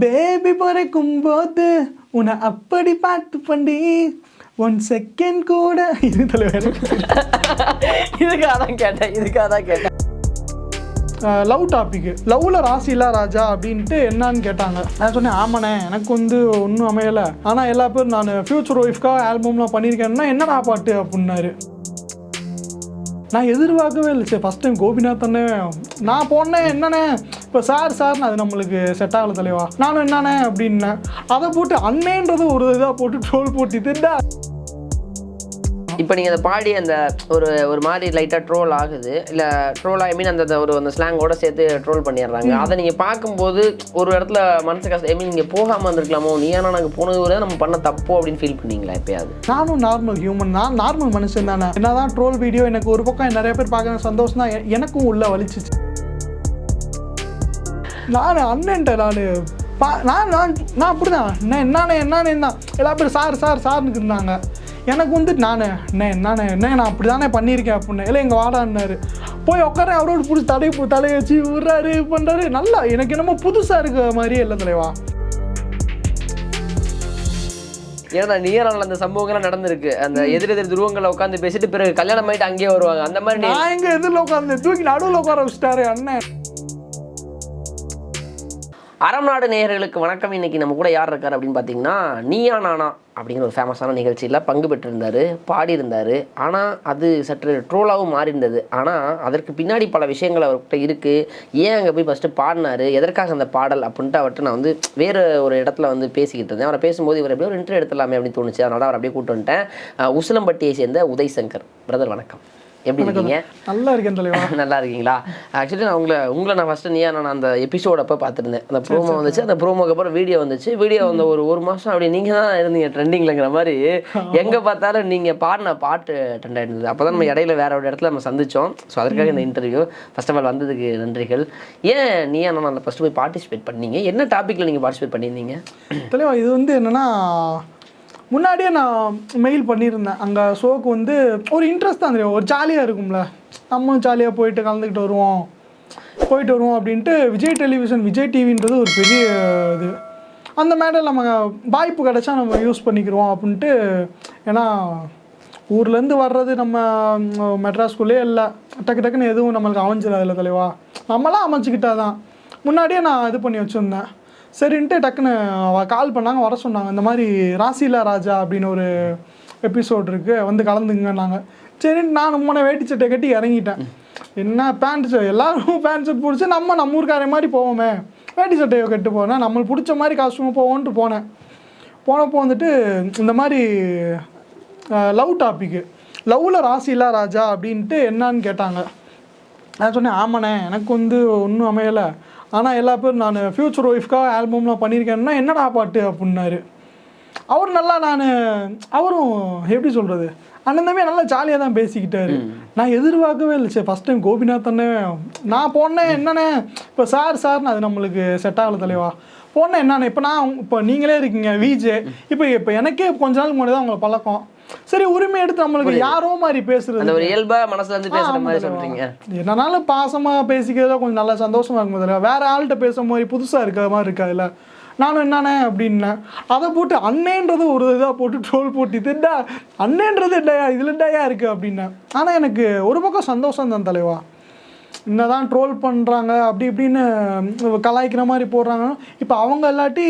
Baby பிறக்கும் போது உன்னை அப்படி பார்த்து பண்ணி ஒன் செகண்ட் கூட. இது தலைவர். இதுக்காக தான் கேட்டேன். இதுக்காக தான் கேட்டேன் லவ் டாபிக் லவ்ல ராசிலா ராஜா அப்படின்ட்டு என்னன்னு கேட்டாங்க. நான் சொன்னேன் ஆமாண்ணே எனக்கு வந்து ஒன்றும் அமையலை. ஆனால் எல்லா பேரும் நான் ஃபியூச்சர் ஒய்ஃப்காக ஆல்பம்லாம் பண்ணியிருக்கேன்னா என்னடா பாட்டு அப்படின்னாரு. நான் எதிர்பார்க்கவே இல்லை. சரி ஃபஸ்ட் டைம் கோபிநாத் அண்ணே நான் போனேன் என்னண்ணே? இப்போ சார் சார்னு அது நம்மளுக்கு செட் ஆகல தலைவா. நானும் என்னண்ணே அப்படின்னேன். அதை போட்டு அண்ணேன்றது ஒரு இதாக போட்டு ட்ரோல் போட்டு திண்டா இப்போ நீங்கள் அந்த பாடி அந்த ஒரு ஒரு மாதிரி லைட்டாக ட்ரோல் ஆகுது. இல்லை ட்ரோல் ஐ மீன் அந்த ஒரு அந்த ஸ்லாங்கோட சேர்த்து ட்ரோல் பண்ணிடுறாங்க. அதை நீங்கள் பார்க்கும்போது ஒரு இடத்துல மனசு கஷ்டம் ஐ மீன் நீங்கள் போகாமல் இருந்திருக்கலாமோ? நீ ஏன்னா நாங்கள் போனது வரை நம்ம பண்ண தப்போ அப்படின்னு ஃபீல் பண்ணீங்களா எப்பயாவது? நானும் நார்மல் ஹியூமன் நான் நார்மல் மனுஷன் தானே. என்னதான் ட்ரோல் வீடியோ எனக்கு ஒரு பக்கம் நிறைய பேர் பார்க்குற சந்தோஷம் தான் எனக்கும் உள்ள வலிச்சிச்சு. நான் அண்ணன்ட்ட நான் நான் நான் நான் அப்படிதான். நான் என்னண்ணே என்னண்ணே தான் எல்லா பேரும் சார் சார் சார்னு இருந்தாங்க. எனக்கு வந்து நான் என்ன என்னண்ணே என்ன நான் அப்படி தானே பண்ணியிருக்கேன் அப்படின்னு. இல்லை எங்கள் வாடான்னாரு போய் உட்கார அவரோட பிடிச்சி தலை தலையை வச்சு விட்றாரு பண்ணுறாரு நல்லா எனக்கு என்னமோ புதுசாக இருக்க மாதிரியே இல்லை தலைவா. ஏன்னா நீரான அந்த சம்பவங்கள்லாம் நடந்திருக்கு? அந்த எதிர் எதிர் துருவங்களை உட்காந்து பேசிட்டு பிறகு கல்யாணம் ஆயிட்டு அங்கேயே வருவாங்க. அந்த மாதிரி நான் எங்கே எதிரில் உட்காந்து தூக்கி நடுவில் உட்கார வச்சுட்டாரு அண்ணன் அறம் நாடு நேயர்களுக்கு வணக்கம். இன்னைக்கு நம்ம கூட யார் இருக்கார் அப்படின்னு பார்த்தீங்கன்னா நீயா நானா அப்படிங்கிற ஒரு ஃபேமஸான நிகழ்ச்சியில் பங்கு பெற்றிருந்தார் பாடியிருந்தார். ஆனால் அது சற்று ட்ரோலாகவும் மாறியிருந்தது. ஆனால் அதற்கு பின்னாடி பல விஷயங்கள் அவர்கிட்ட இருக்குது ஏன் அங்கே போய் ஃபஸ்ட்டு பாடினாரு? எதற்காக அந்த பாடல் அப்படின்ட்டு அவர்கிட்ட நான் வந்து வேறு ஒரு இடத்துல வந்து பேசிக்கிட்டு இருந்தேன். அவரை பேசும்போது இவர் எப்படியோ ஒரு இன்டர்வியூ எடுத்துலாமே அப்படின்னு தோணுச்சு. அதனால் அவர் அப்படியே கூப்பிட்டு வந்துட்டேன். உசிலம்பட்டியை சேர்ந்த உதய் சங்கர் பிரதர் வணக்கம். எப்படி இருக்கீங்க? நல்லா இருக்கேன் தலைவா. நல்லா இருக்கீங்களா? ஆக்சுவலி நான் உங்களை உங்களை நான் ஃபஸ்ட்டு நீயா நான் அந்த எபிசோட அப்போ பார்த்துருந்தேன். அந்த ப்ரோமோ வந்துச்சு. அந்த ப்ரோமோக்கு அப்புறம் வீடியோ வந்துச்சு. வீடியோ வந்த ஒரு ஒரு மாதம் அப்படி நீங்கள் தான் இருந்தீங்க ட்ரெண்டிங்லங்கிற மாதிரி. எங்கே பார்த்தாலும் நீங்கள் பாடின பாட்டு ட்ரெண்ட் ஆயிருந்தது அப்போ தான் நம்ம இடையில வேற ஒரு இடத்துல நம்ம சந்திச்சோம். ஸோ அதற்காக இந்த இன்டர்வியூ ஃபர்ஸ்ட் ஆஃப் ஆல் வந்ததுக்கு நன்றிகள். ஏன் நீயா நான் ஃபஸ்ட்டு போய் பார்ட்டிசிபேட் பண்ணீங்க? என்ன டாப்பிக்கில் நீங்கள் பார்ட்டிசிபேட் பண்ணியிருந்தீங்க? தலைவா இது வந்து என்னன்னா முன்னாடியே நான் மெயில் பண்ணியிருந்தேன். அங்கே ஷோக்கு வந்து ஒரு இன்ட்ரெஸ்ட் தான் தெரியும். ஒரு ஜாலியாக இருக்கும்ல. நம்மளும் ஜாலியாக போயிட்டு கலந்துக்கிட்டு வருவோம். போயிட்டு வருவோம் அப்படின்ட்டு விஜய் டெலிவிஷன் விஜய் டிவின்றது ஒரு பெரிய இது. அந்த மேடல் நம்ம வாய்ப்பு கிடைச்சா நம்ம யூஸ் பண்ணிக்கிறோம் அப்படின்ட்டு ஏன்னா ஊர்லேருந்து வர்றது நம்ம மெட்ராஸ்குள்ளே இல்லை. டக்கு டக்குன்னு எதுவும் நம்மளுக்கு அமைஞ்சிடாதுல்ல தலைவா. நம்மளாம் அமைச்சிக்கிட்டா தான் முன்னாடியே நான் இது பண்ணி வச்சுருந்தேன். சரின்ட்டு டக்குன்னு கால் பண்ணாங்க வர சொன்னாங்க. இந்த மாதிரி ராசிலா ராஜா அப்படின்னு ஒரு எபிசோட் இருக்குது வந்து கலந்துங்கன்னாங்க. சரின்ட்டு நான் முன்ன வேட்டி சட்டை கட்டி இறங்கிட்டேன். என்ன பேண்ட் எல்லாரும் பேண்ட் ஷர்ட் பிடிச்சி நம்ம நம்ம ஊருக்காரே மாதிரி போவோமே. வேட்டி சட்டையை கட்டு போனேன் நம்மளுக்கு பிடிச்ச மாதிரி காஸ்ட்யூம் போவோன்ட்டு போனேன். போனப்போ வந்துட்டு இந்த மாதிரி லவ் டாப்பிக்கு லவ்வில் ராசிலா ராஜா அப்படின்ட்டு என்னன்னு கேட்டாங்க. நான் சொன்னேன் ஆமாண்ணே எனக்கு வந்து ஒன்றும் அமையலை. ஆனால் எல்லா பேரும் நான் ஃப்யூச்சர் ஒய்ஃப்காக ஆல்பம்லாம் பண்ணியிருக்கேன்னா என்னடா பாட்டு அப்படின்னாரு. அவர் நல்லா நான் அவரும் எப்படி சொல்கிறது அண்ணன் தம்பி நல்லா ஜாலியாக தான் பேசிக்கிட்டாரு. நான் எதிர்பார்க்கவே இல்லை சரி ஃபஸ்ட் டைம் கோபிநாத் அண்ணே நான் போனேன் என்னண்ணே இப்போ சார் சார்னு அது நம்மளுக்கு செட் ஆகல தலைவா. போனேன் என்னண்ணே இப்போ நான் இப்போ நீங்களே இருக்கீங்க விஜே இப்போ இப்போ எனக்கே கொஞ்ச நாள் முன்னாடி தான் உங்களை பழக்கம். சரி உரிமை எடுத்து நம்மளுக்கு யாரோ மாதிரி பேசுறது. அந்த ஒரு இயல்பா மனசுல இருந்து பேசுற மாதிரி. சொல்றீங்க. என்னனாலும் பாசமா பேசிக்கிறதா கொஞ்சம் நல்லா சந்தோஷமா இருக்கும் முதல்ல வேற ஆள்கிட்ட பேசுற மாதிரி புதுசா இருக்கிற மாதிரி இருக்காதுல்ல நானும் என்னண்ணே அப்படின்னேன் அதை போட்டு அண்ணேன்றது ஒரு இதாக போட்டு ட்ரோல் போட்டு இதுடா அண்ணேன்றது என்னையா இதுல என்னையா இருக்கு அப்படின்னேன் ஆனால் எனக்கு ஒரு பக்கம் சந்தோஷம் தான் தலைவா. என்னதான் ட்ரோல் பண்ணுறாங்க அப்படி இப்படின்னு கலாய்க்கிற மாதிரி போடுறாங்க. இப்போ அவங்க இல்லாட்டி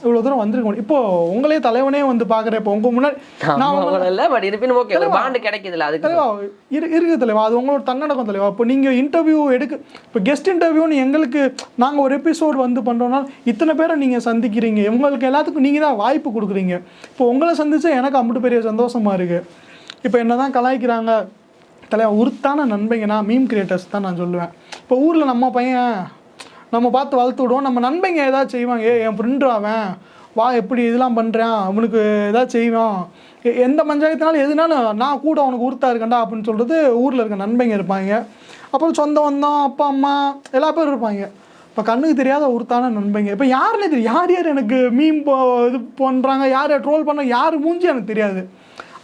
இவ்வளோ தூரம் வந்திருக்க இப்போ உங்களே தலைவனே வந்து பார்க்குறேன் இப்போ உங்க முன்னாடி நான் உங்களை- இல்ல பட் இருப்பினும் ஓகே ஒரு பாண்டு கிடைக்குதுல்ல தலைவா இரு இருக்குது தலைவா. அது உங்களோட தன்னடக்கம் தலைவா. இப்போ நீங்கள் இன்டர்வியூ எடுக்க இப்போ கெஸ்ட் இன்டர்வியூன்னு எங்களுக்கு நாங்கள் ஒரு எபிசோட் வந்து பண்ணுறோம்னா இத்தனை பேரை நீங்கள் சந்திக்கிறீங்க. உங்களுக்கு எல்லாத்துக்கும் நீங்கள் தான் வாய்ப்பு கொடுக்குறீங்க. இப்போ உங்களை சந்திச்சா எனக்கு அம்பிட்டு பெரிய சந்தோஷமா இருக்கு. இப்போ என்ன தான் கலாய்க்கிறாங்க தலைவா உருத்தான நண்பைங்கன்னா மீம் கிரியேட்டர்ஸ் தான் நான் சொல்லுவேன். இப்போ ஊரில் நம்ம பையன் நம்ம பார்த்து வளர்த்து விடுவோம். நம்ம நண்பைங்க ஏதாவது செய்வாங்க ஏ என் ஃப்ரெண்டு அவன். வா எப்படி இதெல்லாம் பண்ணுறான் அவனுக்கு ஏதாவது செய்வான். எந்த பஞ்சாயத்தினாலும் எதுனாலும் நான் கூட அவனுக்கு உறுத்தா இருக்கேன்டா அப்படின்னு சொல்கிறது ஊரில் இருக்க நண்பைங்க இருப்பாங்க. அப்புறம் சொந்த வந்தோம் அப்பா அம்மா எல்லா பேரும் இருப்பாங்க. இப்போ கண்ணுக்கு தெரியாத உருத்தான நண்பங்க. இப்போ யாருன்னு தெரியும் யார் யார் எனக்கு மீன் போ இது பண்ணுறாங்க யார் யார் ட்ரோல் பண்ண யார் மூஞ்சி எனக்கு தெரியாது.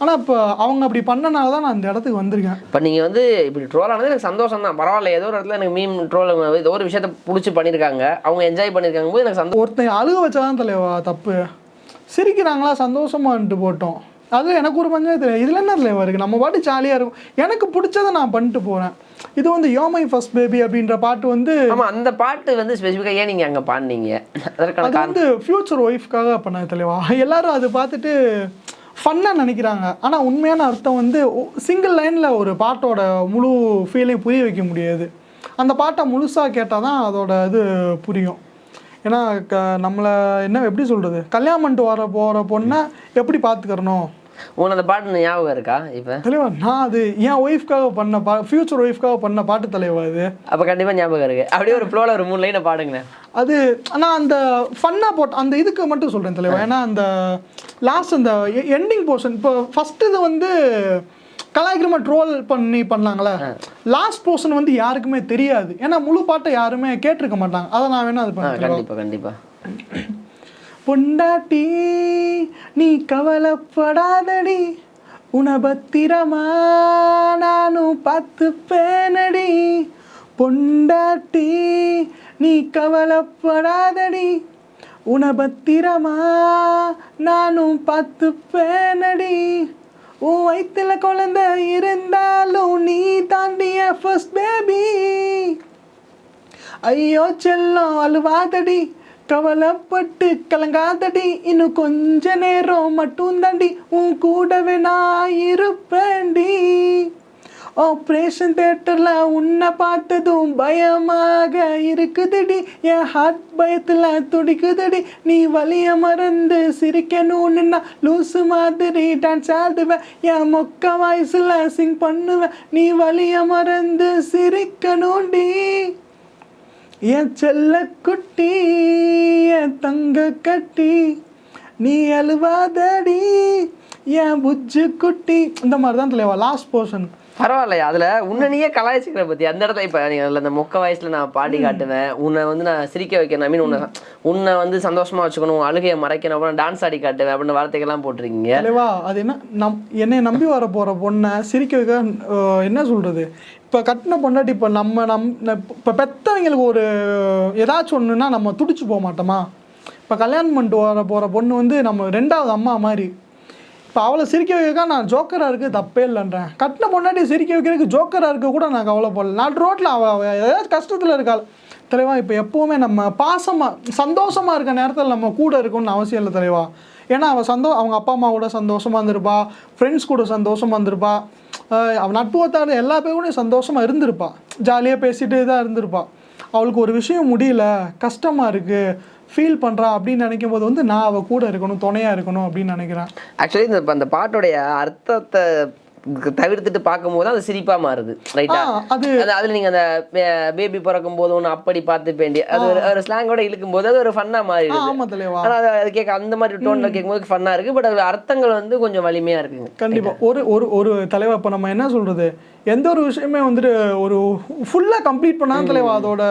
ஆனால் இப்போ அவங்க அப்படி பண்ணனால தான் நான் இந்த இடத்துக்கு வந்திருக்கேன். இப்போ நீங்கள் வந்து இப்படி ட்ரோல் ஆனது எனக்கு சந்தோஷம் தான் பரவாயில்ல ஏதோ ஒரு இடத்துல எனக்கு மீம் ட்ரோல் ஏதோ ஒரு விஷயத்த பிடிச்சி பண்ணியிருக்காங்க அவங்க என்ஜாய் பண்ணியிருக்காங்க போது எனக்கு சந்தோஷம் ஒருத்தன் அழுக வச்சாதான் தலைவா தப்பு. சிரிக்கிறாங்களா சந்தோஷமான்ட்டு போட்டோம். அது எனக்கு ஒரு பஞ்சாயத்து. இதுல என்ன தலைவா இருக்குது நம்ம பாட்டு ஜாலியாக இருக்கும். எனக்கு பிடிச்சதை நான் பண்ணிட்டு போகிறேன் இது வந்து யோமை ஃபர்ஸ்ட் பேபி அப்படின்ற பாட்டு வந்து ஆமாம் அந்த பாட்டு வந்து ஸ்பெசிஃபிக்காக ஏன் நீங்கள் அங்கே பாடினீங்க? அதற்கான அது வந்து ஃப்யூச்சர் ஒய்ஃப்காக பண்ணது தலைவா எல்லாரும் அது பார்த்துட்டு ஃபன்னாக நினைக்கிறாங்க. ஆனால் உண்மையான அர்த்தம் வந்து சிங்கிள் லைனில் ஒரு பாட்டோட முழு ஃபீலையும் புரிய வைக்க முடியாது. அந்த பாட்டை முழுசாக கேட்டால் தான் அதோட இது புரியும். ஏன்னா க நம்மளை என்ன எப்படி சொல்கிறது கல்யாணம் பண்ணிட்டு வர போகிற பொண்ணை எப்படி பார்த்துக்கிறணும் உனக்கு அந்த பாட்டு ஞாபகம் இருக்கா இப்போ? தலைவா நான் அது என் ஒய்ஃப்காக பண்ண பா ஃப்யூச்சர் ஒய்ஃப்காக பண்ண பாட்டு தலைவா அது. அப்போ கண்டிப்பாக ஞாபகம் இருக்கு. அப்படியே ஒரு ஃப்ளோவில் ஒரு மூணு லைனை பாடுங்களேன் அது நான் அந்த ஃபன்னாக போட்ட அந்த இதுக்கு மட்டும் சொல்கிறேன் தலைவா. ஏன்னா அந்த லாஸ்ட் அந்த எண்டிங் போர்ஷன் இப்போ ஃபர்ஸ்ட் இது வந்து கலாய்க்கிரமா ட்ரோல் பண்ணி பண்ணாங்களே. லாஸ்ட் போர்ஷன் வந்து யாருக்குமே தெரியாது. ஏன்னா முழு பாட்டை யாருமே கேட்டிருக்க மாட்டாங்க. அதை நான் வேணா அது ஆ பண்ணேன் கண்டிப்பாக கண்டிப்பாக பொண்டாட்டி நீ கவலைப்படாதடி. உன பத்திரமா நானும் பார்த்து பேனடி பொண்டாட்டி நீ கவலைப்படாதடி. உன பத்திரமா நானும் பார்த்து பேனடி உன் வயிற்றுல குழந்தை இருந்தாலும் நீ தாண்டிய ஃபர்ஸ்ட் பேபி ஐயோ செல்லம் அழுவாதடி. கவலைப்பட்டு கலங்காதடி. இன்னும் கொஞ்ச நேரம் மட்டும் தாண்டி உன் கூடவே நான் இருப்பேன்டி. ஆப்ரேஷன் தேட்டரில் உன்னை பார்த்ததும் பயமாக இருக்குதுடி. என் ஹார்ட் பயத்தில் துடிக்குதுடி. நீ வலிய மறந்து சிரிக்கணும்னு நான் லூசு மாதிரி டான்ஸ் ஆடுவேன் என் மொக்க வாய்ஸில் சிங் பண்ணுவேன் நீ வலிய மறந்து சிரிக்கணும்டி. என் செல்ல குட்டி என் தங்க கட்டி நீ அழுவாதடி என் புஜ்ஜு குட்டி. இந்த மாதிரி தான் தலைவா லாஸ்ட் போர்ஷன் பரவாயில்லையா? அதில் உன்னை நீயே கலாய்ச்சிக்கிற பற்றி அந்த இடத்துல இப்போ நீங்கள் அதில் அந்த மொக்க வயசில் நான் பாடி காட்டுவேன். உன்னை வந்து நான் சிரிக்க வைக்கணும். ஐ மீன் உன்னை உன்னை வந்து சந்தோஷமாக வச்சுக்கணும். அழுகையை மறைக்கணும். அப்புறம் டான்ஸ் ஆடி காட்டுவேன் அப்படின்னு வார்த்தைகள்லாம் போட்டிருக்கீங்க. தலைவா அது என்ன நம் என்னை நம்பி வர போகிற பொண்ணை சிரிக்க வைக்க என்ன சொல்கிறது இப்போ கட்டின பொண்டாட்டி இப்போ நம்ம நம் இப்போ பெத்தவங்களுக்கு ஒரு ஏதாச்சும் ஒன்றுனா நம்ம துடிச்சு போக மாட்டோமா? இப்போ கல்யாணம் பண்ணிட்டு வர போகிற பொண்ணு வந்து நம்ம ரெண்டாவது அம்மா மாதிரி இப்போ அவளை சிரிக்க வைக்க நான் ஜோக்கராக இருக்க தப்பே இல்லைன்றேன். கட்டின பொண்டாட்டி சிரிக்க வைக்கிறதுக்கு ஜோக்கராக இருக்க கூட நான் கவலைப்படல. நான் ரோட்டில் அவள் ஏதாவது கஷ்டத்தில் இருக்காள். தலைவா இப்போ எப்போவுமே நம்ம பாசமாக சந்தோஷமாக இருக்க நேரத்தில் நம்ம கூட இருக்கணும்னு அவசியம் இல்லை தலைவா. ஏன்னா அவள் சந்தோ அவங்க அப்பா அம்மா கூட சந்தோஷமாக இருந்திருப்பா. ஃப்ரெண்ட்ஸ் கூட சந்தோஷமாக இருந்திருப்பா. அவள் நட்பு வட்டார எல்லா பேரும் சந்தோஷமாக இருந்திருப்பா. ஜாலியாக பேசிகிட்டே தான் இருந்திருப்பா. அவளுக்கு ஒரு விஷயம் முடியல. கஷ்டமாக இருக்குது ஃபீல் பண்ணுறா அப்படின்னு நினைக்கும் போது வந்து நான் அவள் கூட இருக்கணும் துணையாக இருக்கணும் அப்படின்னு நினைக்கிறேன். ஆக்சுவலி இந்த அந்த பாட்டோடைய அர்த்தத்தை தவிர்த்துட்டு பார்க்கும்போது அது சிரிப்பா மாறுது ரைட்டா அது அதுல நீங்க அந்த பேபி பிறக்கும் போது ஒன்று அப்படி பார்த்து வேண்டி அது ஒரு ஸ்லாங்கோட இழுக்கும் போது அது ஒரு ஃபன்னா மாறிடுது. ஆனா அது கேட்க அந்த மாதிரி டோன்ல கேட்கும்போது ஃபன்னா இருக்கு பட் அது அர்த்தங்கள் வந்து கொஞ்சம் வலிமையா இருக்குங்க. கண்டிப்பாக ஒரு ஒரு ஒரு தலைவா இப்போ நம்ம என்ன சொல்கிறது எந்த ஒரு விஷயமே வந்துட்டு ஒரு ஃபுல்லாக கம்ப்ளீட் பண்ணாத தலைவா அதோட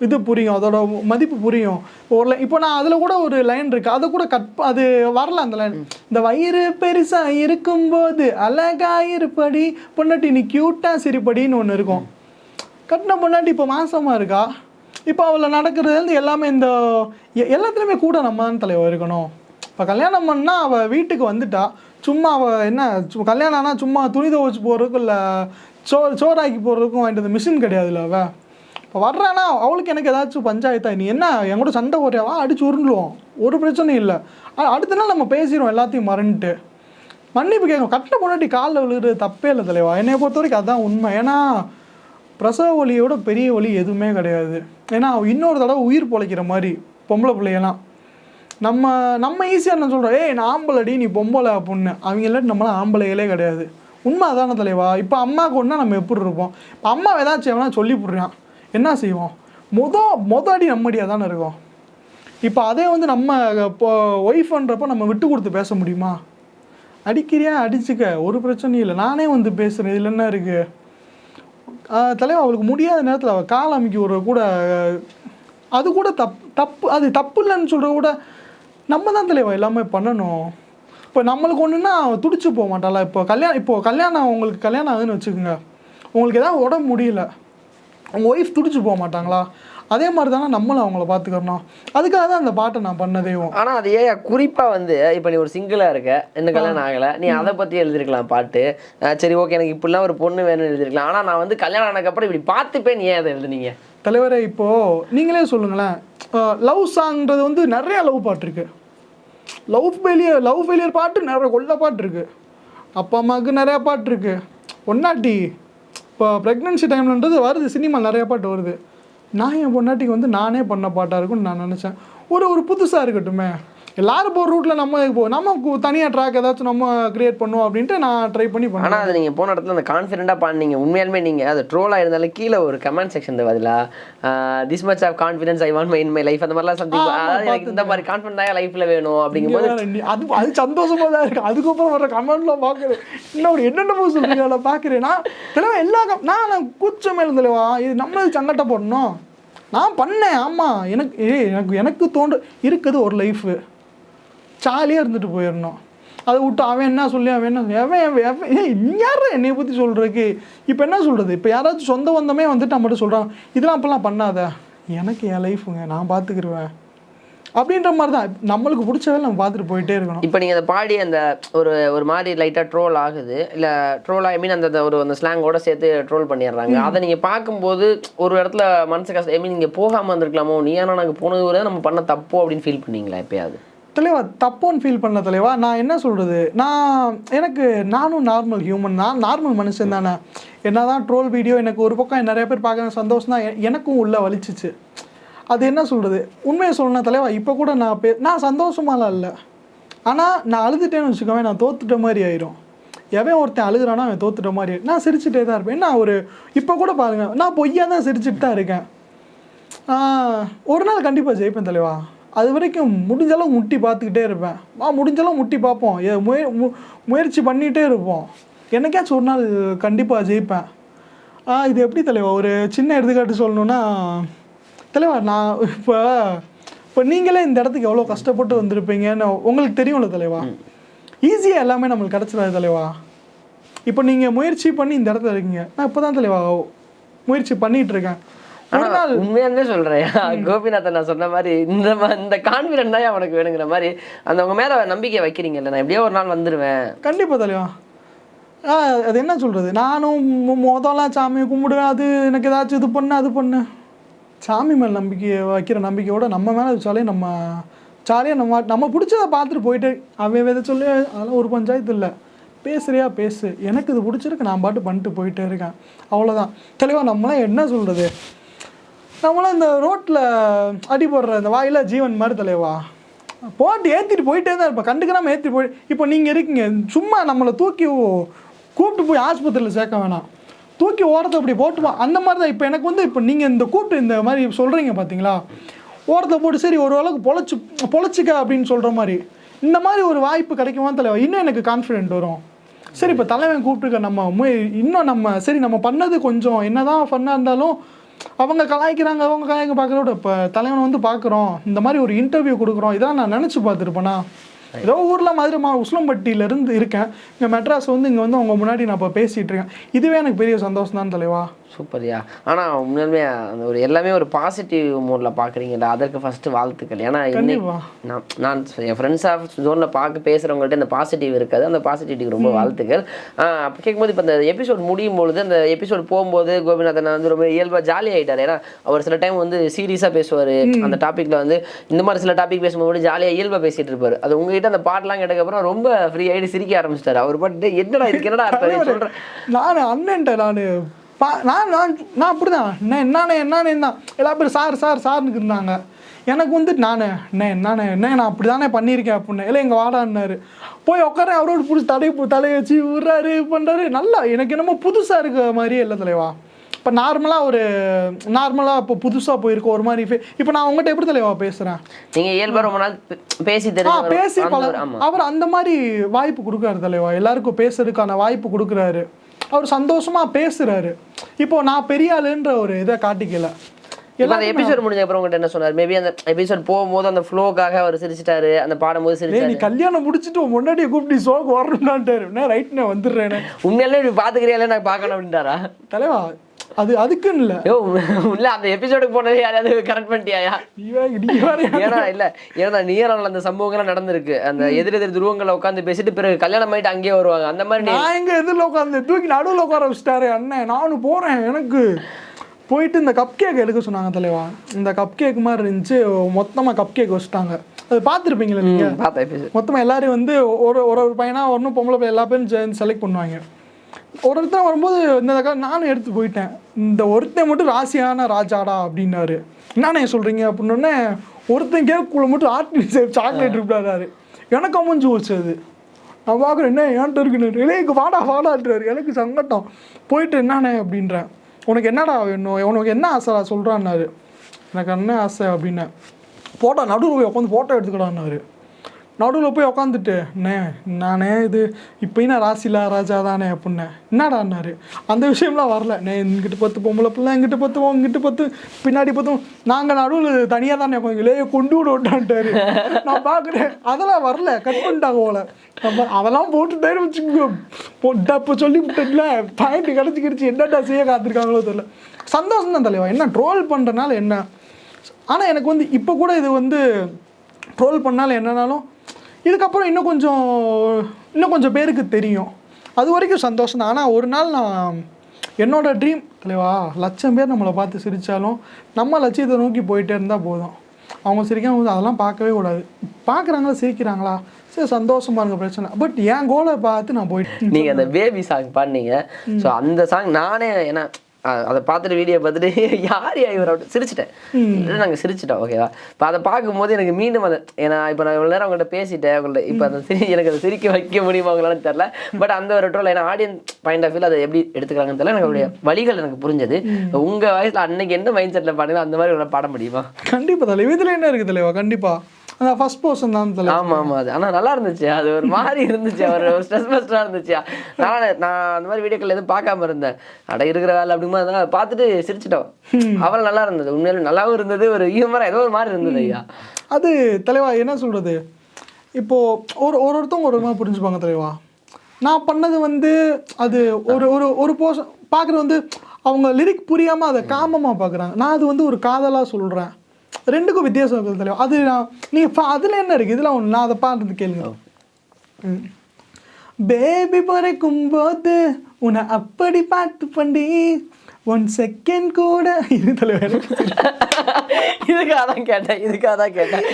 இது புரியும் அதோட மதிப்பு புரியும். ஒரு இப்போ நான் அதில் கூட ஒரு லைன் இருக்குது அதை கூட கட் அது வரல அந்த லைன் இந்த வயிறு பெருசாக இருக்கும்போது அழகா இருப்படி பொண்டாட்டி நீ க்யூட்டாக சிரிப்படின்னு ஒன்று இருக்கும். கட்டின பொண்டாட்டி இப்போ மாசமாக இருக்கா? இப்போ அவளை நடக்கிறதுலேருந்து எல்லாமே இந்த எ- எல்லாத்துலேயுமே கூட நம்ம தான் தலைவர் இருக்கணும். இப்போ கல்யாணம் பண்ணால் அவள் வீட்டுக்கு வந்துட்டா சும்மா அவள் என்ன கல்யாணம் ஆனால் சும்மா துணி துவைச்சு போகிறதுக்கும் இல்லை சோ சோறாக்கி போகிறதுக்கும் வாங்கிட்டு வந்து மிஷின் கிடையாதுல்ல அவள் இப்போ வர்றானா? அவளுக்கு எனக்கு ஏதாச்சும் பஞ்சாயத்தா? நீ என்ன என் கூட சண்டை போட்டியாவா அடிச்சு உருண்டுவோம் ஒரு பிரச்சனையும் இல்லை. அடுத்த நாள் நம்ம பேசிடுவோம் எல்லாத்தையும் மறந்துட்டு. மன்னிப்பு கேட்கும் கட்டின முன்னாடி காலில் விழுகிறது தப்பே இல்லை தலைவா. என்னை பொறுத்த வரைக்கும் அதுதான் உண்மை. ஏன்னா பிரசவ வலியோட பெரிய வலி எதுவுமே கிடையாது. ஏன்னா இன்னொரு தடவை உயிர் பொழைக்கிற மாதிரி பொம்பளை பிள்ளையெல்லாம். நம்ம நம்ம ஈஸியாக என்ன சொல்கிறோம் ஏய் நான் ஆம்பளடி நீ பொம்பளை பொண்ணு அவங்க இல்லாட்டி நம்மளாம் ஆம்பளைகளே கிடையாது. உண்மை அதான தலைவா? இப்போ அம்மாவுக்கு ஒன்றா நம்ம எப்படி இருப்போம்? இப்போ அம்மா ஏதாச்சும் எவனா சொல்லி போடுறான். என்ன செய்வோம்? மொத மொத அடி நம்மடியாக தானே இருக்கும். இப்போ அதே வந்து நம்ம இப்போ ஒய்ஃப்ன்றப்போ நம்ம விட்டு கொடுத்து பேச முடியுமா? அடிக்கிறியா அடிச்சுக்க? ஒரு பிரச்சனையும் இல்லை. நானே வந்து பேசுகிறேன் இதில் என்ன இருக்குது தலைவா அவளுக்கு முடியாத நேரத்தில் அவள் கால் அமைக்கி ஒரு கூட அது கூட தப் தப்பு அது தப்பு இல்லைன்னு சொல்கிற கூட நம்ம தான் தலைவா எல்லாமே பண்ணணும். இப்போ நம்மளுக்கு ஒன்றுன்னா துடிச்சு போக மாட்டாளா? இப்போ கல்யாணம் இப்போ கல்யாணம் உங்களுக்கு கல்யாணம் ஆகுதுன்னு வச்சுக்கோங்க. உங்களுக்கு எதாவது உடம்பு முடியல. உங்கள் ஒய்ஃப் துடிச்சு போக மாட்டாங்களா? அதே மாதிரி தானே நம்மளும் அவங்கள பார்த்துக்கறணும் அதுக்காக தான் அந்த பாட்டை நான் பண்ணதேவும் ஆனா அது ஏன் குறிப்பா வந்து இப்போ நீ ஒரு சிங்கிளா இருக்க இன்னும் கல்யாணம் ஆகல நீ அதை பத்தி எழுதிருக்கலாம் பாட்டு. சரி ஓகே எனக்கு இப்படிலாம் ஒரு பொண்ணு வேணும்னு எழுதிருக்கலாம். ஆனா நான் வந்து கல்யாணம் ஆனதுக்கப்புறம் இப்படி பார்த்துப்பேன் ஏன் அதை எழுதுனீங்க? தலைவரே இப்போது நீங்களே சொல்லுங்களேன். லவ் சாங்ன்றது வந்து நிறைய லவ் பாட்டு இருக்கு. லவ் ஃபெயிலியர் லவ் ஃபெயிலியர் பாட்டு நிறைய கொள்ள பாட்டு இருக்கு. அப்பா அம்மாவுக்கு நிறைய பாட்டு இருக்கு. பொன்னாட்டி இப்போ ப்ரெக்னென்சி டைம்லன்றது வருது சினிமா நிறைய பாட்டு வருது. நான் என் பொண்டாட்டிக்கு வந்து நானே பண்ண பாட்டாக இருக்கும்னு நான் நினச்சேன். ஒரு ஒரு புதுசாக இருக்கட்டுமே. எல்லாரும் போகிற ரூட்டில் நம்ம இப்போ நம்ம தனியாக ட்ராக் ஏதாச்சும் நம்ம கிரியேட் பண்ணுவோம் அப்படின்ட்டு நான் ட்ரை பண்ணி பண்ணேன். ஆனா அது நீங்க போன இடத்துல அந்த கான்ஃபிடென்ட்டா பாடுனீங்க உண்மையாலுமே நீங்க அது ட்ரோலா இருந்தாலும் கீழே ஒரு கமெண்ட் செக்ஷன் பதிலா this much of confidence I want my in my life அந்த மாதிரிலாம் சம்திங் அதாவது எனக்கு இந்த மாதிரி கான்ஃபிடன்ட் தான் லைஃப்ல வேணும் அப்படிங்கும்போது அது அது சந்தோஷமா தான் இருக்கு. அதுக்கப்புறம் வர கமெண்ட்லாம் பார்க்குறேன். இன்னும் என்னென்னமோ சொல்றீங்க அதில் பார்க்குறேன். நான் தலைவா எல்லா நான் நான் கூச்ச மேல தலைவா இது நம்ம சங்கட்ட போடணும் நான் பண்ணேன். ஆமாம் எனக்கு ஏய் எனக்கு எனக்கு தோன்று இருக்குது ஒரு லைஃபு ஜாலியாக இருந்துட்டு போயிடணும் அதை விட்டு அவன் என்ன சொல்லி அவன் என்ன எவன் எவன் ஏய் நீ யாரா என்னைய பற்றி சொல்கிறதுக்கு இப்போ என்ன சொல்கிறது இப்போ யாராச்சும் சொந்த வந்தமே வந்துட்டு நம்மகிட்ட சொல்கிறான் இதெல்லாம் அப்பெல்லாம் பண்ணாத. எனக்கு என் லைஃபுங்க நான் பார்த்துக்கிருவேன் அப்படின்ற மாதிரி தான் நம்மளுக்கு பிடிச்ச வேலை நம்ம பார்த்துட்டு போயிட்டே இருக்கணும். இப்போ நீங்கள் அதை பாடி அந்த ஒரு ஒரு மாதிரி லைட்டாக ட்ரோல் ஆகுது. இல்லை ட்ரோல் ஐ மீன் அந்த அந்த ஒரு அந்த ஸ்லாங்கோட சேர்த்து ட்ரோல் பண்ணிடுறாங்க. அதை நீங்கள் பார்க்கும்போது ஒரு இடத்துல மனசு கஷ்டம் ஐ மீன் நீங்கள் போகாமல் இருந்திருக்கலாமோ? நீ ஏன்னா நாங்கள் போனது கூட நம்ம பண்ண தப்போ அப்படின்னு ஃபீல் பண்ணீங்களா எப்பயாவது? தலைவா தப்புன்னு ஃபீல் பண்ண தலைவா நான் என்ன சொல்கிறது நான் எனக்கு நானும் நார்மல் ஹியூமன் நான் நார்மல் மனுஷன் தானே. என்ன தான் ட்ரோல் வீடியோ எனக்கு ஒரு பக்கம் நிறைய பேர் பார்க்குற சந்தோஷம் தான் எனக்கும் உள்ளே வலிச்சிச்சு. அது என்ன சொல்கிறது உண்மையை சொல்லணும் தலைவா இப்போ கூட நான் பே நான் சந்தோஷமாலாம் இல்லை. ஆனால் நான் அழுதுட்டேன்னு வச்சுக்கோவேன் நான் தோத்துட்ட மாதிரி ஆயிரும். எவன் ஒருத்தன் அழுகுறானோ அவன் தோத்துட்ட மாதிரி நான் சிரிச்சுட்டே தான் இருப்பேன். நான் ஒரு இப்போ கூட பாருங்க நான் பொய்யா தான் சிரிச்சுட்டு தான் இருக்கேன். ஒரு நாள் கண்டிப்பாக ஜெயிப்பேன் தலைவா. அது வரைக்கும் முடிஞ்ச அளவு முட்டி பார்த்துக்கிட்டே இருப்பேன். வா முடிஞ்ச அளவு முட்டி பார்ப்போம். முய முயற்சி பண்ணிகிட்டே இருப்போம். என்னைக்காச்சும் ஒரு நாள் கண்டிப்பாக ஜெயிப்பேன். ஆ இது எப்படி தலைவா ஒரு சின்ன எடுத்துக்காட்டு சொல்லணுன்னா தலைவா நான் இப்போ இப்போ நீங்களே இந்த இடத்துக்கு எவ்வளோ கஷ்டப்பட்டு வந்திருப்பீங்கன்னு உங்களுக்கு தெரியும்ல தலைவா? ஈஸியாக எல்லாமே நம்மளுக்கு கிடச்சிடாது தலைவா. இப்போ நீங்கள் முயற்சி பண்ணி இந்த இடத்துல இருக்கீங்க. நான் இப்போ தான் தலைவா முயற்சி பண்ணிட்டு இருக்கேன் ஒரு ஆனா நாள் உண்மையானே சொல்கிறேன் கோபிநாதன் நான் சொன்ன மாதிரி இந்த இந்த கான்ஃபிடென்ட் தான் அவனுக்கு வேணுங்கிற மாதிரி அந்த உங்க மேலே நம்பிக்கை வைக்கிறீங்கல்ல நான் எப்படியோ ஒரு நாள் வந்துடுவேன் கண்டிப்பாக தலைவா. ஆ அது என்ன சொல்கிறது நானும் மொதலாம் சாமியை கும்பிடுவேன். அது எனக்கு ஏதாச்சும் இது பண்ணு அது பண்ணு. சாமி மேல் நம்பிக்கை வைக்கிற நம்பிக்கையோட நம்ம மேலே வச்சாலே நம்ம ஜாலியாக நம்ம நம்ம பிடிச்சதை பார்த்துட்டு போயிட்டு அவன் எதை சொல்லி அதெல்லாம் ஒரு பஞ்சாயத்து இல்லை. பேசுறியா பேசு. எனக்கு இது பிடிச்சிருக்கு நான் பாட்டு பண்ணிட்டு போயிட்டே இருக்கேன். அவ்வளோதான் தெளிவாக நம்மளாம் என்ன சொல்கிறது நம்மளாம் இந்த ரோட்டில் அடி போடுற இந்த வாயில் ஜீவன் மாதிரி தலைவா போட்டு ஏற்றிட்டு போயிட்டே தான் இருப்பேன். கண்டுக்கிறாமல் ஏற்றிட்டு போய் இப்போ நீங்கள் இருக்கீங்க. சும்மா நம்மளை தூக்கி ஓ- கூப்பிட்டு போய் ஆஸ்பத்திரியில் சேர்க்க வேணாம். தூக்கி ஓரத்தை அப்படி போட்டுமா அந்த மாதிரி தான் இப்போ எனக்கு வந்து இப்போ நீங்கள் இந்த கூப்பிட்டு இந்த மாதிரி சொல்கிறீங்க பார்த்தீங்களா ஓரத்தை போட்டு சரி ஒரு அளவுக்கு பொழைச்சி பொழைச்சிக்க அப்படின்னு சொல்கிற மாதிரி. இந்த மாதிரி ஒரு வாய்ப்பு கிடைக்குமா தலைவா? இன்னும் எனக்கு கான்ஃபிடென்ட் வரும். சரி இப்போ தலைவன் கூப்பிட்டுருக்க நம்ம இன்னும் நம்ம சரி நம்ம பண்ணது கொஞ்சம் என்னதான் ஃபன்னாக இருந்தாலும் அவங்க கலாய்க்கிறாங்க அவங்க கலாய்க்க பார்க்குறோட இப்போ தலைவனை வந்து பார்க்குறோம். இந்த மாதிரி ஒரு இன்டர்வியூ கொடுக்குறோம். இதான் நான் நினச்சி பார்த்துருப்பேனா. ஏதோ ஊரில் மாதிரி மா உஸ்லம்பட்டியிலேருந்து இருக்கேன். இங்கே மெட்ராஸ் வந்து இங்கே வந்து அவங்க முன்னாடி நான் இப்போ பேசிகிட்டு இருக்கேன். இதுவே எனக்கு பெரிய சந்தோஷம் தான் தலைவா. சூப்பர்யா ஆனால் உண்மையாலுமே அந்த ஒரு எல்லாமே ஒரு பாசிட்டிவ் மோடில் பார்க்குறீங்கல்ல அதற்கு ஃபஸ்ட்டு வாழ்த்துக்கள். ஏன்னா நான் நான் என் ஃப்ரெண்ட்ஸ் ஆஃப் ஜோனில் பார்க்க பேசுகிறவங்கள்ட்ட இந்த பாசிட்டிவ் இருக்காது. அந்த பாசிட்டிவிட்டிக்கு ரொம்ப வாழ்த்துக்கள். அப்போ கேட்கும்போது இப்போ இந்த எபிசோட் முடியும் பொழுது அந்த எபிசோட் போகும்போது கோபிநாதன் வந்து ரொம்ப இயல்பாக ஜாலி ஆகிட்டார் ஏன்னா அவர் சில டைம் வந்து சீரியஸாக பேசுவார். அந்த டாப்பிக்கில் வந்து இந்த மாதிரி சில டாபிக் பேசும்போது ஜாலியாக இயல்பாக பேசிட்டு இருப்பார். அது உங்ககிட்ட அந்த பாட்டெலாம் கேட்டதுக்கப்புறம் ரொம்ப ஃப்ரீ ஆகிட்டு சிரிக்க ஆரம்பிச்சிட்டாரு. அவர் பாட்டு என்னடா இதுக்கு என்னடா அர்த்தம்? சொல்கிறேன் நான் அண்ணன்ட்ட நான் பா நான் நான் நான் அப்படி தான் என்ன என்னானே என்னானே தான் எல்லா பேரும் சார் சார் சார்னு இருந்தாங்க. எனக்கு வந்து நான் என்ன என்னானே என்ன நான் அப்படி தானே பண்ணியிருக்கேன் அப்படின்னு. இல்லை எங்கள் வாடான்னாரு. போய் உட்கார அவரோட பிடிச்சி தலையை தலையை வச்சு விட்றாரு பண்ணுறாரு நல்லா எனக்கு என்னமோ புதுசாக இருக்க மாதிரியே இல்லை தலைவா. இப்போ நார்மலாக ஒரு நார்மலாக இப்போ புதுசாக போயிருக்க ஒரு மாதிரி. இப்போ நான் உங்கள்கிட்ட எப்படி தலைவா பேசுகிறேன் நீங்கள் இயல்பாக ரொம்ப நாள் பேசி பேசி பல அவர் அந்த மாதிரி வாய்ப்பு கொடுக்குறாரு தலைவா. எல்லாருக்கும் பேசுறதுக்கான வாய்ப்பு கொடுக்குறாரு. அவர் சந்தோஷமா பேசுறாரு. இப்போ நான் பெரிய ஆளுன்ற ஒரு இதை காட்டிக்கல. அந்த எபிசோட் முடிஞ்ச அப்புறம் உங்கள்கிட்ட என்ன சொன்னார்? மேபி அந்த எபிசோட் போகும்போது அந்த ஃப்ளோக்காக அவர் சிரிச்சிட்டாரு அந்த பாடும்போது டேய் சிரிச்சாரு. நீ கல்யாணம் முடிச்சுட்டு முன்னாடியே கூப்பிட்டு சோக்கு வரணும்னான்ட்டாரு. ரைட் நான் வந்துடுறேன் உண்மையாலே இப்படி பாத்துக்கிறியாலே நான் பார்க்கணும் அப்படின்ட்டாரா? தலைவா அது அதுக்குன்னு இல்லை. ஐயோ இல்ல அந்த எபிசோடுக்கு போனதே யாரையாவது கரெக்ட் வேற ஏன்னா இல்ல ஏன்னா நீரால் அந்த சம்பவங்கள்லாம் நடந்திருக்கு. அந்த எதிர் எதிர் துருவங்களை உட்காந்து பேசிட்டு பிறகு கல்யாணம் ஆயிட்டு அங்கேயே வருவாங்க. அந்த மாதிரி நான் எங்க எதிரில் உட்காந்து தூக்கி நடுவில் உட்கார வச்சிட்டாரு அண்ணன் நானும் போறேன் எனக்கு. போயிட்டு இந்த கப் கேக் எடுக்க சொன்னாங்க தலைவா. இந்த கப் கேக் மாதிரி இருந்துச்சு. மொத்தமா கப் கேக் வச்சுட்டாங்க. அது பார்த்துருப்பீங்களா நீங்க? பார்த்த எபிசோட் மொத்தமா எல்லாரும் வந்து ஒரு ஒரு ஒரு பையனா ஒன்றும் பொம்பளை எல்லா பேரும் செலக்ட் பண்ணுவாங்க. ஒரு ஒருத்தன் வரும்போது இந்த நானும் எடுத்து போயிட்டேன். இந்த ஒருத்தன் மட்டும் ராசியான ராஜாடா அப்படின்னாரு. என்னண்ணே சொல்கிறீங்க அப்படின்னோடனே ஒருத்தன் கேக்குள்ள மட்டும் ஆர்டிஃபிஷியல் சாக்லேட் இருப்பாரு. எனக்கு அமைஞ்சு போச்சு அது. நான் பார்க்குறேன் என்ன ஏன்ட்டு இருக்குன்னு இல்லை வாடா வாடான்றாரு. எனக்கு சங்கட்டம் போயிட்டு என்னண்ணே அப்படின்றேன். உனக்கு என்னடா வேணும்? உனக்கு என்ன ஆசைடா சொல்கிறான்னாரு எனக்கு என்ன ஆசை? அப்படின்னேன். ஃபோட்டோ நடுவில் போய் உட்காந்து ஃபோட்டோ எடுத்துக்கடான்னாரு. நடுவில் போய் உக்காந்துட்டு அண்ணே நானே இது இப்போ நான் ராசிலா ராஜா தானே அப்புடின்னே என்னடான்னாரு அந்த விஷயம்லாம் வரல. நே இங்கிட்டு பத்து பொம்பளை பிள்ளை இங்கிட்டு பத்துவோம் இங்கிட்டு பத்து பின்னாடி பத்தும் நாங்கள் நடுவில் தனியாக தானே உட்காந்து இல்லையே கொண்டு விட விட்டான்ட்டாரு. நான் பார்க்குறேன் அதெல்லாம் வரல. கட் பண்ணிட்டாங்க போல. நம்ம அதெல்லாம் போட்டுட்டே வச்சுக்கோ போட்டா அப்போ சொல்லி விட்டல பாயிண்ட் கிடச்சிக்கிடுச்சு. என்னடா செய்ய காத்திருக்காங்களோ தெரியல. சந்தோஷம் தான் தலைவா. என்ன ட்ரோல் பண்ணுறனால என்ன? ஆனால் எனக்கு வந்து இப்போ கூட இது வந்து ட்ரோல் பண்ணாலும் என்னன்னாலும் இதுக்கப்புறம் இன்னும் கொஞ்சம் இன்னும் கொஞ்சம் பேருக்கு தெரியும். அது வரைக்கும் சந்தோஷம் தான் ஆனால் ஒரு நாள் நான் என்னோட ட்ரீம் தலைவா லட்சம் பேர் நம்மளை பார்த்து சிரித்தாலும் நம்ம லட்சியத்தை நோக்கி போயிட்டே இருந்தால் போதும். அவங்க சிரிக்காம போது அதெல்லாம் பார்க்கவே கூடாது. பார்க்குறாங்களா சிரிக்கிறாங்களா? சரி சந்தோஷமா இருக்க பிரச்சனை பட் என் கோலை பார்த்து நான் போயிட்டு நீங்க அந்த பேபி சாங் பாடினீங்க. ஸோ அந்த சாங் நானே ஏன்னா அதை பார்த்துட்டு வீடியோ பார்த்துட்டு யார் யா இவர் அப்படி சிரிச்சிட்டேன். நாங்கள் சிரிச்சிட்டோம் ஓகேவா இப்போ அதை பார்க்கும்போது எனக்கு மீண்டும் அதை ஏன்னா இப்போ நான் இவ்வளோ நேரம் உங்கள்கிட்ட பேசிட்டேன் உங்கள்ட்ட இப்போ அந்த சிரி எனக்கு அதை சிரிக்க வைக்க முடியுமா உங்களான்னு தெரில பட் அந்த ஒரு ட்ரோல் ஏன்னா ஆடியன்ஸ் பாயிண்ட் ஆஃப் வியூ அதை எப்படி எடுத்துக்கிறாங்கன்னு தெரியல. எனக்கு வழிகள் எனக்கு புரிஞ்சது. உங்க வயசுல அன்னைக்கு என்ன மைண்ட் செட்டில் பாடுங்க அந்த மாதிரி உங்களால் பாட முடியுமா? கண்டிப்பாக தலைவா இதில் என்ன இருக்குது தலைவா? கண்டிப்பாா. அந்த ஃபர்ஸ்ட் பர்சன் தான் தலைவா ஆமா ஆமா அது. ஆனா நல்லா இருந்துச்சு. அது ஒரு மாதிரி இருந்துச்சு. அவர் ஸ்ட்ரெஸ் பஸ்டரா இருந்துச்சு. நான் நான் அந்த மாதிரி வீடியோக்கள் எதுவும் பார்க்காம இருந்தேன். அட இருக்கிற வேலை அப்படிமா அதை பார்த்துட்டு சிரிச்சிட்டோம். அவள் நல்லா இருந்தது. உண்மையிலே நல்லாவும் இருந்தது. ஒரு ஹியூமரா ஏதோ ஒரு மாதிரி இருந்தது ஐயா. அது தலைவா என்ன சொல்கிறது இப்போது ஒரு ஒரு ஒருத்தவங்க ஒரு மாதிரி புரிஞ்சுப்பாங்க தலைவா. நான் பண்ணது வந்து அது ஒரு ஒரு ஒரு போர்ஷன் பார்க்குறது வந்து அவங்க லிரிக் புரியாமல் அதை காமமாக பார்க்குறாங்க. நான் அது வந்து ஒரு காதலாக சொல்கிறேன் ரெண்டுக்கும் வித்தியாசம் இருக்குது தலைவா. அது நான் நீங்கள் அதில் என்ன இருக்குது இதில் ஒன்று நான் அதை பாடுறது கேளுங்க. பேபி பிறக்கும் போது உன்னை அப்படி பார்த்து பண்ணி ஒன் செகண்ட் கூட. இது தலைவர் இதுக்காக தான் கேட்டேன் இதுக்காக தான் கேட்டேன்.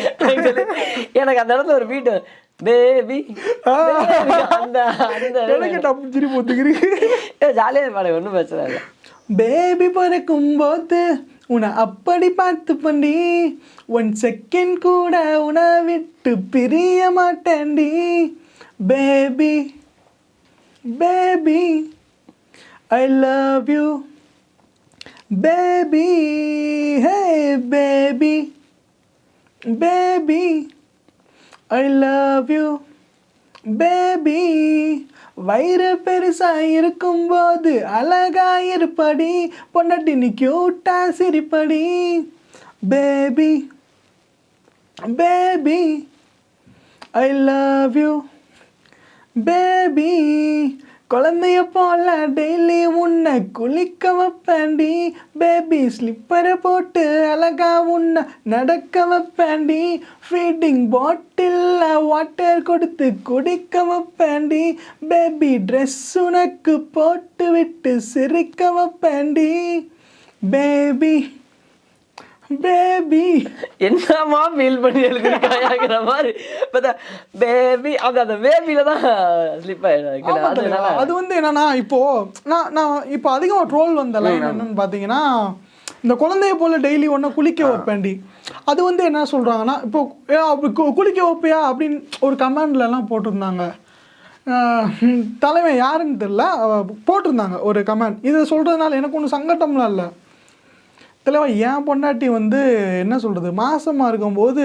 எனக்கு அந்த இடத்துல ஒரு வீட்டு பேபி அந்த அந்த எனக்கு டப்பு சிரிப்பு ஒத்துக்கிறீங்க. ஜாலியாக பாடு ஒன்றும் பிரச்சனை இல்லை. பேபி பிறக்கும் போது உன்னை அப்படி பார்த்து பண்ணி ஒன் செகண்ட் கூட உன விட்டு பிரிய மாட்டேன்டி. Baby baby I love you baby hey baby baby I love you baby வயிறு பெருசா இருக்கும்போது அழகா இருப்படி. பொண்டாட்டி நீ கியூட்டா சிரிப்படி. Baby baby I love you baby குழந்தைய போல டெய்லி உன்னை குளிக்க வைப்பேண்டி பேபி ஸ்லிப்பரை போட்டு அழகா உன்னை நடக்க வைப்பேண்டி ஃபீடிங் பாட்டிலில் வாட்டர் கொடுத்து குடிக்க வைப்பேண்டி பேபி ட்ரெஸ் உனக்கு போட்டு விட்டு சிரிக்க வைப்பேண்டி பேபி பேபி என்னமா ஃபீல் பண்ணி எழுதிருக்காங்கிற மாதிரி. பார்த்தா பேபி அந்த அந்த பேபியில தான் ஸ்லிப் ஆயிடும் அது அது வந்து என்னன்னா இப்போ நான் நான் இப்போ அதிகமாக ட்ரோல் வந்த லைன் என்னன்னு பார்த்தீங்கன்னா இந்த குழந்தைய போல டெய்லி ஒன்று குளிக்க வைப்பேன்டி. அது வந்து என்ன சொல்றாங்கன்னா இப்போ குளிக்க வைப்பியா அப்படின்னு ஒரு கமெண்ட்ல எல்லாம் போட்டிருந்தாங்க. தலைவன் யாருன்னு தெரியல அவ போட்டிருந்தாங்க ஒரு கமெண்ட் இதை சொல்றதுனால எனக்கு ஒன்றும் சங்கட்டம்லாம் இல்லை. தலைவா என் பொண்டாட்டி வந்து என்ன சொல்கிறது மாசமாக இருக்கும்போது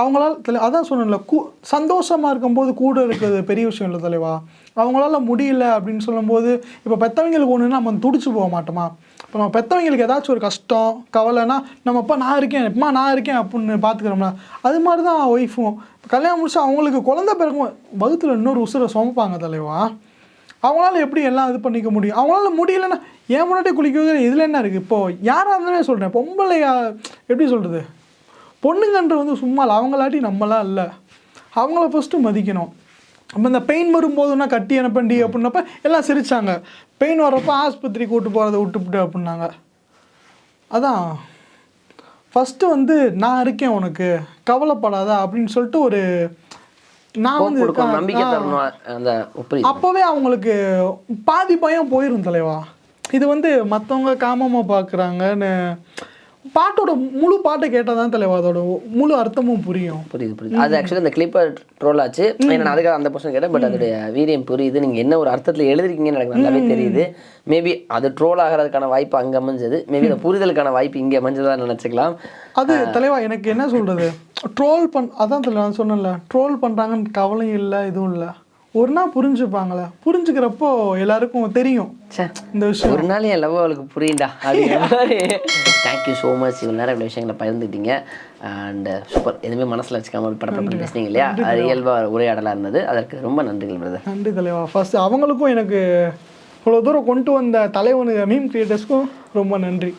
அவங்களால் தலை அதான் சொன்னல கூ சந்தோஷமாக இருக்கும்போது கூட இருக்கிறது பெரிய விஷயம் இல்லை தலைவா. அவங்களால முடியல அப்படின்னு சொல்லும்போது இப்போ பெற்றவங்களுக்கு ஒன்றுனா நம்ம துடிச்சு போக மாட்டோமா? இப்போ நம்ம பெற்றவங்களுக்கு ஏதாச்சும் ஒரு கஷ்டம் கவலைனா நம்ம அப்பா நான் இருக்கேன் எப்பமா நான் இருக்கேன் அப்படின்னு பார்த்துக்கிறோம்ல அது மாதிரி தான் ஒய்ஃபும் கல்யாணம் முடிச்சு அவங்களுக்கு குழந்த பிறக்கும் வகுத்தில் இன்னொரு உசுரை சுமப்பாங்க தலைவா. அவங்களால எப்படி எல்லாம் இது பண்ணிக்க முடியும்? அவங்களால முடியலன்னா ஏன் முன்னாடி குளிக்கிறது இதில் என்ன இருக்குது இப்போது யாராக இருந்தாலும் சொல்கிறேன் பொம்பளையா எப்படி சொல்கிறது பொண்ணுங்கன்ற வந்து சும்மா இல்லை. அவங்களாட்டி நம்மளாம் இல்லை. அவங்கள ஃபஸ்ட்டு மதிக்கணும். அப்போ இந்த பெயின் வரும்போதுன்னா கட்டி அனுப்பண்டி அப்படின்னப்ப எல்லாம் சிரிச்சாங்க. பெயின் வர்றப்ப ஆஸ்பத்திரி கூட்டு போகிறத விட்டுப்புட்டு அப்படின்னாங்க. அதான். ஃபஸ்ட்டு வந்து நான் இருக்கேன் உனக்கு. கவலைப்படாத அப்படின்னு சொல்லிட்டு ஒரு நான் வந்து நம்பிக்கை. தரணும் அந்த அப்போவே அவங்களுக்கு பாதி பயம் போயிரும் தலைவா. இது வந்து மற்றவங்க காமமாக பார்க்குறாங்கன்னு பாட்டோட முழு பாட்டை கேட்டால் தான் தலைவா அதோட முழு அர்த்தமும் புரியும். புரியுது புரியுது. அது ஆக்சுவலி அந்த கிளிப்பர் ட்ரோல் ஆச்சு. ஏன்னா அதுக்காக அந்த கொஸ்டின் கேட்டேன் பட் அதோடைய வீரியம் புரியுது. நீங்கள் என்ன ஒரு அர்த்தத்தில் எழுதிருக்கீங்கன்னு எனக்கு நல்லாவே தெரியுது. மேபி அது ட்ரோல் ஆகிறதுக்கான வாய்ப்பு அங்கே அமைஞ்சது. மேபி அந்த புரிதலுக்கான வாய்ப்பு இங்கே அமைஞ்சதா நினச்சிக்கலாம். அது தலைவா எனக்கு என்ன சொல்கிறது ட்ரோல் பண் அதான் தலைவா நான் சொன்னேன்ல. ட்ரோல் பண்ணுறாங்கன்னு கவலையும் இல்லை இதுவும் இல்லை. ஒரு நாள் புரிஞ்சுப்பாங்களே. புரிஞ்சுக்கிறப்போ எல்லாருக்கும் தெரியும். இந்த விஷயம். ஒரு நாள் என் லவ் அவளுக்கு புரியுண்டா தேங்க்யூ ஸோ மச் இவ்வளோ நேரம் இவ்வளோ விஷயங்களை பகிர்ந்துட்டீங்க. அண்ட் சூப்பர் எதுவுமே மனசில் வச்சுக்காம ஒரு படப்பட பேசுனீங்க இல்லையா? அது இயல்பாக உரையாடலாக இருந்தது. அதற்கு ரொம்ப நன்றிகள் பிரதர் நன்றி தலைவா. ஃபர்ஸ்ட் அவங்களுக்கும் எனக்கு இவ்வளோ தூரம் கொண்டு வந்த தலைவனு மீம் கிரியேட்டர்ஸ்க்கும் ரொம்ப நன்றி.